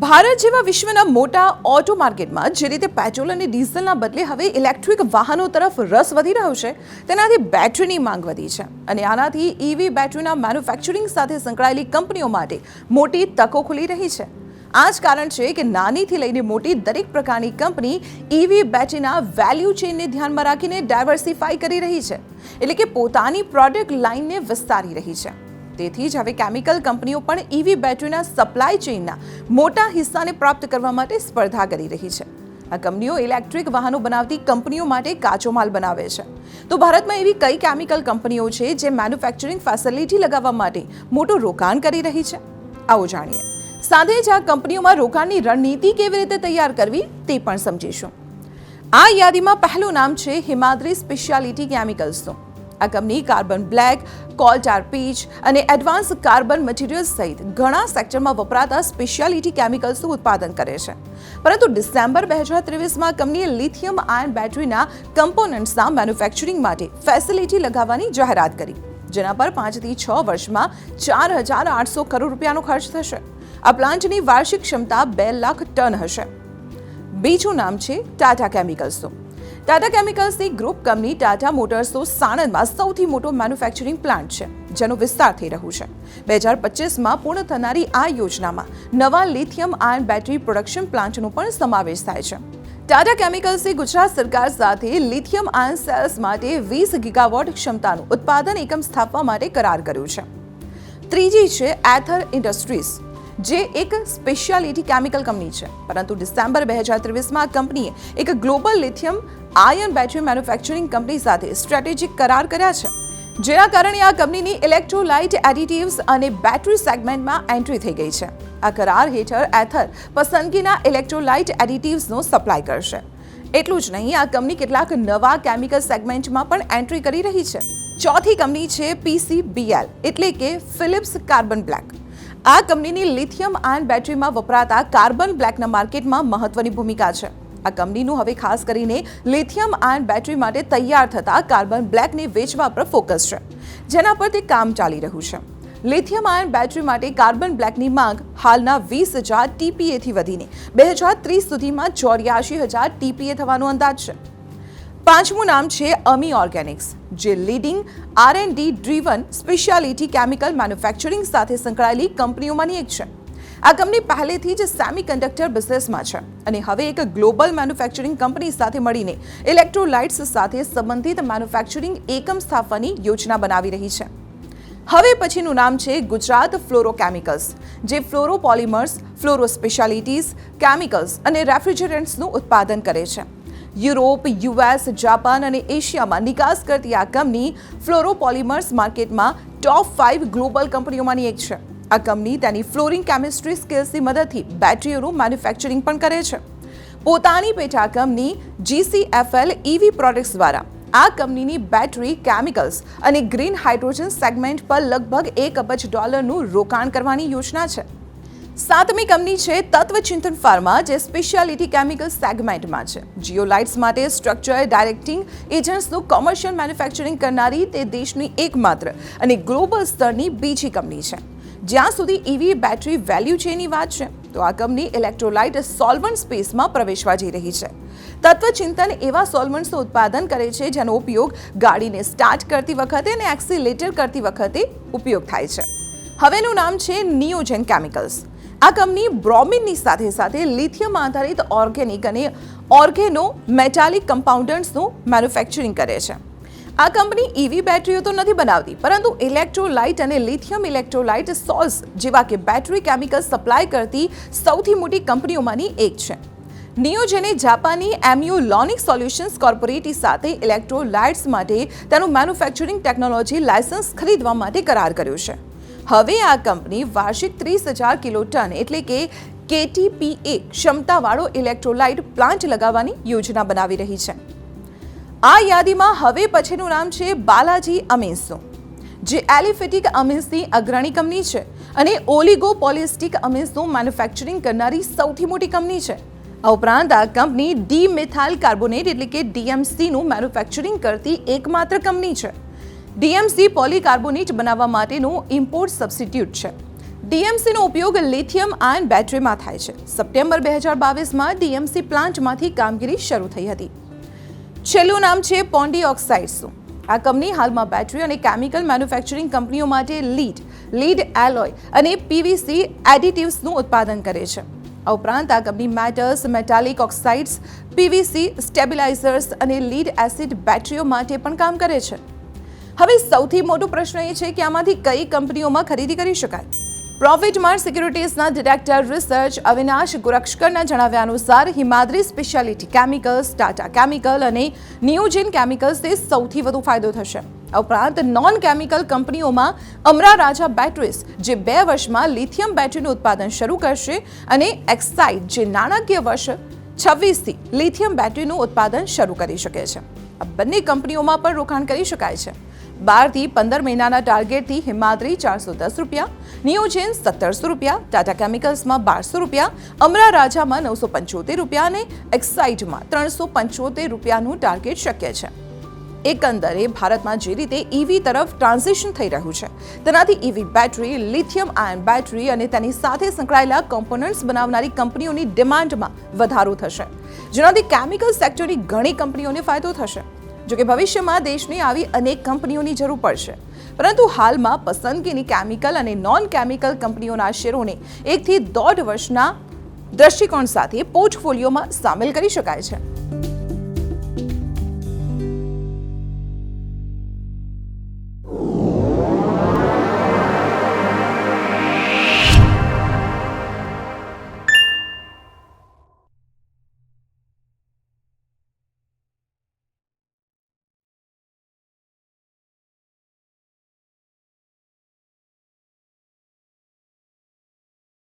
ભારત જેવા વિશ્વના મોટા ઓટો માર્કેટમાં જે રીતે પેટ્રોલ અને ડીઝલના બદલે હવે ઇલેક્ટ્રિક વાહનો તરફ રસ વધી રહ્યો છે, તેનાથી બેટરીની માંગ વધી છે. અને આનાથી ઈવી બેટરીના મેન્યુફેક્ચરિંગ સાથે સંકળાયેલી કંપનીઓ માટે મોટી તકો ખુલી રહી છે. આ જ કારણ છે કે નાનીથી લઈને મોટી દરેક પ્રકારની કંપની ઈવી બેટરીના વેલ્યુ ચેનને ધ્યાનમાં રાખીને ડાયવર્સિફાઈ કરી રહી છે. એટલે કે પોતાની પ્રોડક્ટ લાઇનને વિસ્તારી રહી છે. તેથી જ હવે કેમિકલ કંપનીઓ પણ ઈવી બેટરીના સપ્લાય ચેઇનના મોટા હિસ્સાને પ્રાપ્ત કરવા માટે સ્પર્ધા કરી રહી છે. આ કંપનીઓ ઇલેક્ટ્રિક વાહનો બનાવતી કંપનીઓ માટે કાચો માલ બનાવે છે. તો ભારતમાં એવી કઈ કેમિકલ કંપનીઓ છે જે મેન્યુફેક્ચરિંગ ફેસિલિટી લગાવવા માટે મોટું રોકાણ કરી રહી છે? આવો જાણીએ. સાથે જ આ કંપનીઓમાં રોકાણની રણનીતિ કેવી રીતે તૈયાર કરવી તે પણ સમજીશું. આ યાદીમાં પહેલું નામ છે હિમાદ્રી સ્પેશિયાલિટી કેમિકલ્સનું. આ company carbon black coal tar pitch અને એડવાન્સ કાર્બન મટીરિયલ્સ સહિત ઘણા સેક્ટરમાં વપરાતા સ્પેશિયાલિટી કેમિકલ્સનું ઉત્પાદન કરે છે. પરંતુ ડિસેમ્બર બે હજાર ત્રેવીસમાં કંપનીએ લિથિયમ આયન બેટરીના કમ્પોનન્ટ્સના મેન્યુફેક્ચરિંગ માટે ફેસિલિટી લગાવવાની જાહેરાત કરી, જેના પર પાંચથી છ વર્ષમાં ચાર હજાર આઠસો કરોડ રૂપિયાનો ખર્ચ થશે. આ પ્લાન્ટની વાર્ષિક ક્ષમતા બે લાખ ટન હશે. બીજું નામ છે ટાટા કેમિકલ્સનું ટાટા કેમિકલ્સની ગ્રુપ કંપની ટાટા મોટર્સનો સાણંદમાં સૌથી મોટો મેન્યુફેક્ચરિંગ પ્લાન્ટ છે, જેનો વિસ્તાર થઈ રહ્યું છે. બે હજાર પચીસમાં પૂર્ણ થનારી આ યોજનામાં નવા લિથિયમ આયન બેટરી પ્રોડક્શન પ્લાન્ટનો પણ સમાવેશ થાય છે. ટાટા કેમિકલ્સે ગુજરાત સરકાર સાથે લિથિયમ આયન સેલ્સ માટે વીસ ગીગાવોટ ક્ષમતાનું ઉત્પાદન એકમ સ્થાપવા માટે કરાર કર્યો છે. ત્રીજી છે એથર ઇન્ડસ્ટ્રીઝ જે એક સ્પેશિયાલિટી કેમિકલ કંપની છે. પરંતુ ડિસેમ્બર બે હજાર ત્રેવીસમાં કંપનીએ એક global lithium ion battery manufacturing company સાથે સ્ટ્રેટેજિક કરાર કર્યા છે. જેના કારણે આ કંપનીની ઇલેક્ટ્રોલાઇટ એડિટિવ્સ અને બેટરી સેગમેન્ટમાં એન્ટ્રી થઈ ગઈ છે. આ કરાર હેઠળ એથર પસંદગીના ઇલેક્ટ્રોલાઇટ એડિટિવ્સનો સપ્લાય કરશે. એટલું જ નહીં, આ કંપની કેટલાક નવા કેમિકલ સેગમેન્ટમાં પણ એન્ટ્રી કરી રહી છે. ચોથી કંપની છે પીસીબીએલ એટલે કે ફિલિપ્સ કાર્બન બ્લેક આ કંપનીની લિથિયમ આયન બેટરીમાં વપરાતા કાર્બન બ્લેકના માર્કેટમાં મહત્વની ભૂમિકા છે. આ કંપનીનું હવે ખાસ કરીને લિથિયમ આયન બેટરી માટે તૈયાર થતા કાર્બન બ્લેકને વેચવા પર ફોકસ છે, જેના પર તે કામ ચાલી રહ્યું છે. લિથિયમ આયન બેટરી માટે કાર્બન બ્લેકની માંગ હાલના વીસ હજાર ટીપીએથી વધીને બે હજાર ત્રીસ સુધીમાં ચોર્યાસી હજાર ટીપીએ થવાનો અંદાજ છે. પાંચમું નામ છે અમી ઓર્ગેનિક્સ, જે leading R and D driven speciality chemical manufacturing સાથે સંકળાયેલી કંપનીઓમાંની એક છે. આ કંપની પહેલેથી જ સેમી કન્ડક્ટર બિઝનેસમાં છે અને હવે એક ગ્લોબલ મેન્યુફેક્ચરિંગ કંપની સાથે મળીને ઇલેક્ટ્રોલાઇટ્સ સાથે સંબંધિત મેન્યુફેક્ચરિંગ એકમ સ્થાપવાની યોજના બનાવી રહી છે. હવે પછીનું નામ છે ગુજરાત ફ્લોરોકેમિકલ્સ જે ફ્લોરોપોલિમર્સ ફ્લોરો સ્પેશિયાલિટીઝ કેમિકલ્સ અને રેફ્રિજરન્ટ્સનું ઉત્પાદન કરે છે. યુરોપ, યુએસ, જાપાન અને એશિયામાં નિકાસ કરતી આ કંપની ફ્લોરોપોલિમર્સ માર્કેટમાં ટોપ ફાઇવ ગ્લોબલ કંપનીઓમાંની એક છે. આ કંપની તેની ફ્લોરિંગ કેમિસ્ટ્રી સ્કિલ્સની મદદથી બેટરીઓનું મેન્યુફેક્ચરિંગ પણ કરે છે. પોતાની પેટા કંપની જીસીએફએલ ઈવી પ્રોડક્ટ્સ દ્વારા આ કંપનીની બેટરી કેમિકલ્સ અને ગ્રીન હાઇડ્રોજન સેગમેન્ટ પર લગભગ એક અબજ ડોલરનું રોકાણ કરવાની યોજના છે. સાતમી કંપની છે તત્વચિંતન ફાર્મા, જે સ્પેશિયાલિટી કેમિકલ સેગમેન્ટમાં છે. જીઓલાઇટ્સ માટે સ્ટ્રક્ચર ડાયરેક્ટિંગ એજન્ટ્સનું કોમર્શિયલ મેન્યુફેક્ચરિંગ કરનારી તે દેશની એકમાત્ર અને ગ્લોબલ સ્તરની બીજી કંપની છે. જ્યાં સુધી ઈવી બેટરી વેલ્યુ ચેનની વાત છે, તો આ કંપની ઇલેક્ટ્રોલાઇટ સોલ્વન્ટ સ્પેસમાં પ્રવેશવા જઈ રહી છે. તત્વચિંતન એવા સોલ્વન્ટ્સનું ઉત્પાદન કરે છે, જેનો ઉપયોગ ગાડીને સ્ટાર્ટ કરતી વખતે અને એક્સિલેટર કરતી વખતે ઉપયોગ થાય છે. હવેનું નામ છે નિયોજન કેમિકલ્સ આ કંપની બ્રોમિનની સાથે સાથે લિથિયમ આધારિત ઓર્ગેનિક અને ઓર્ગેનો મેટાલિક કમ્પાઉન્ડન્ટ્સનું મેન્યુફેક્ચરિંગ કરે છે. આ કંપની ઈવી બેટરીઓ તો નથી બનાવતી, પરંતુ ઇલેક્ટ્રોલાઇટ અને લિથિયમ ઇલેક્ટ્રોલાઇટ સોલ્સ જેવા કે બેટરી કેમિકલ સપ્લાય કરતી સૌથી મોટી કંપનીઓમાંની એક છે. નિયોજને જાપાની એમયુ લોનિક સોલ્યુશન્સ કોર્પોરેટી સાથે ઇલેક્ટ્રોલાઇટ્સ માટે તેનું મેન્યુફેક્ચરિંગ ટેકનોલોજી લાયસન્સ ખરીદવા માટે કરાર કર્યો છે. હવે આ કંપની વાર્ષિક ત્રીસ હજાર કિલો ટન એટલે કે કેટીપીએ ક્ષમતાવાળો ઇલેક્ટ્રોલાઇટ પ્લાન્ટ લગાવવાની યોજના બનાવી રહી છે. આ યાદીમાં હવે પછીનું નામ છે બાલાજી અમીન્સનું, જે એલિફેટિક અમીન્સની અગ્રણી કંપની છે અને ઓલિગોપોલિસ્ટિક અમીન્સનું મેન્યુફેક્ચરિંગ કરનારી સૌથી મોટી કંપની છે. આ ઉપરાંત આ કંપની ડી મિથાઇલ કાર્બોનેટ એટલે કે ડીએમસીનું મેન્યુફેક્ચરિંગ કરતી એકમાત્ર કંપની છે. ડીએમસી પોલીકાર્બોનેટ બનાવવા માટેનું ઇમ્પોર્ટ સબસ્ટિટ્યૂટ છે. ડીએમસીનો ઉપયોગ લિથિયમ આયન બેટરીમાં થાય છે. સપ્ટેમ્બર બે હજાર બાવીસમાં ડીએમસી પ્લાન્ટમાંથી કામગીરી શરૂ થઈ હતી. છેલ્લું નામ છે પોન્ડી ઓક્સાઇડ્સનું આ કંપની હાલમાં બેટરી અને કેમિકલ મેન્યુફેક્ચરિંગ કંપનીઓ માટે લીડ લીડ એલોય અને પીવીસી એડિટિવ્સનું ઉત્પાદન કરે છે. આ ઉપરાંત આ company matters metallic oxides, PVC stabilisers અને લીડ એસિડ બેટરીઓ માટે પણ કામ કરે છે. હવે સૌથી મોટો પ્રશ્ન એ છે કે આમાંથી કઈ કંપનીઓમાં ખરીદી કરી શકાય? પ્રોફિટ માર્ટ સિક્યુરિટીઝના ડિરેક્ટર રિસર્ચ અવિનાશ ગુરક્ષકરના જણાવ્યા અનુસાર, Himadri speciality chemicals Tata chemical અને નિયોજિન કેમિકલ્સથી સૌથી વધુ ફાયદો થશે. ઉપરાંત નોન કેમિકલ કંપનીઓમાં અમરા રાજા બેટરીઝ જે બે વર્ષમાં લિથિયમ બેટરીનું ઉત્પાદન શરૂ કરશે અને એક્સાઇડ જે નાણાકીય વર્ષ છવ્વીસથી લિથિયમ બેટરીનું ઉત્પાદન શરૂ કરી શકે છે. આ બંને કંપનીઓમાં પણ રોકાણ કરી શકાય છે. બારથી પંદર મહિનાના ટાર્ગેટથી હિમાદ્રી ચારસો દસ રૂપિયા, નિયોજન સત્તરસો રૂપિયા, ટાટા કેમિકલ્સમાં બારસો રૂપિયા, અમરા રાજામાં નવસો પંચોતેર રૂપિયા અને એક્સાઇડમાં ત્રણસો પંચોતેર રૂપિયાનું ટાર્ગેટ શક્ય છે. એકંદરે ભારતમાં જે રીતે ઈવી તરફ ટ્રાન્ઝિશન થઈ રહ્યું છે, તેનાથી EV battery, lithium ion battery અને તેની સાથે સંકળાયેલા કોમ્પોનન્ટ્સ બનાવનારી કંપનીઓની ડિમાન્ડમાં વધારો થશે. જેનાથી કેમિકલ સેક્ટરની ઘણી કંપનીઓને ફાયદો થશે. જોકે ભવિષ્યમાં દેશને આવી અનેક કંપનીઓની જરૂર પડશે. પરંતુ હાલમાં પસંદગીની કેમિકલ અને નોન કેમિકલ કંપનીઓના શેરોને એકથી દોઢ વર્ષના દ્રષ્ટિકોણ સાથે પોર્ટફોલિયોમાં સામેલ કરી શકાય છે.